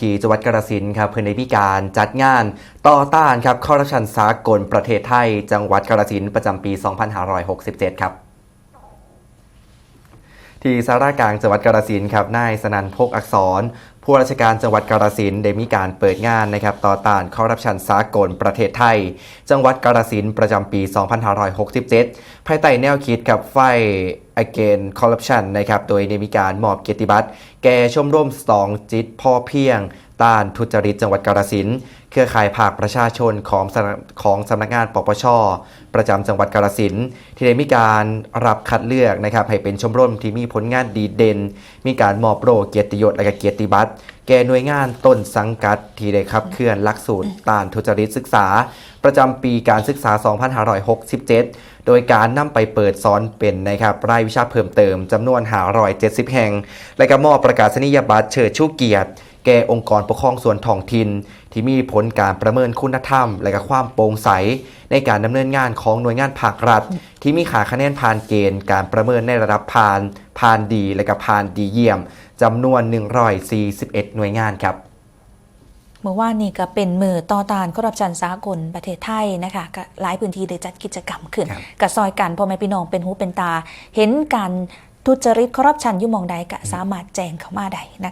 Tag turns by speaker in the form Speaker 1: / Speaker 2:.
Speaker 1: ทีจังหวัดกาฬสินครับเพื่อในพิการจัดงาน ต่อต้านครับคอร์รัปชันสากลประเทศไทย จังหวัดกาฬสินประจำปี 2567 ครับที่สารากลางจังหวัดกาฬสินครับ นายสนันพกอักษร ผู้ราชการจังหวัดกาฬสินได้มีการเปิดงานนะครับต่อต้านคอร์รัปชันสากลประเทศไทย จังหวัดกาฬสินประจำปี 2567 ภายใต้แนวคิดกับไฟ again corruption นะครับ โดยได้มีการมอบเกียรติบัตรแก่ชมรมสองจิตพ่อเพียง ต้านทุจริตจังหวัดกาฬสินธุ์เครือข่ายภาคประชาชนของของสำนักงานปปช ประจำจังหวัดกาฬสินธุ์ที่ได้มีการรับคัดเลือกนะครับให้เป็นชมรมที่มีผลงานดีเด่น มีการมอบโปรเกียรติยศและเกียรติบัตร แก่หน่วยงานต้นสังกัดที่ได้ขับเคลื่อนหลักสูตรต้านทุจริตศึกษา ประจำปีการศึกษา 2567 โดยการนำไปเปิดสอนเป็นนะครับรายวิชาเพิ่มเติมจำนวน570แห่ง และก็มอบประกาศนียบัตรเชิดชูเกียรติ แก่องค์กรปกครองส่วนท้องถิ่นที่มีผลการประเมินคุณธรรม และก็ความโปร่งใส ในการดำเนินงานของหน่วยงานภาครัฐ ที่มีขาคะแนนผ่านเกณฑ์ การประเมินในระดับผ่านผ่านดีและก็ผ่านดีเยี่ยมจำนวน 141 หน่วยงานครับ
Speaker 2: เมื่อวานนี้ก็เป็นมือต่อต้านคอร์รัปชันสากลประเทศไทยนะคะก็หลายพื้นที่ได้จัดกิจกรรมขึ้น
Speaker 1: ครับ
Speaker 2: กับซอยกันพ่อแม่พี่น้องเป็นหูเป็นตา เห็นการทุจริตคอร์รัปชันอยุ่หมองใดก็สามารถแจ้งเข้ามาได้นะคะ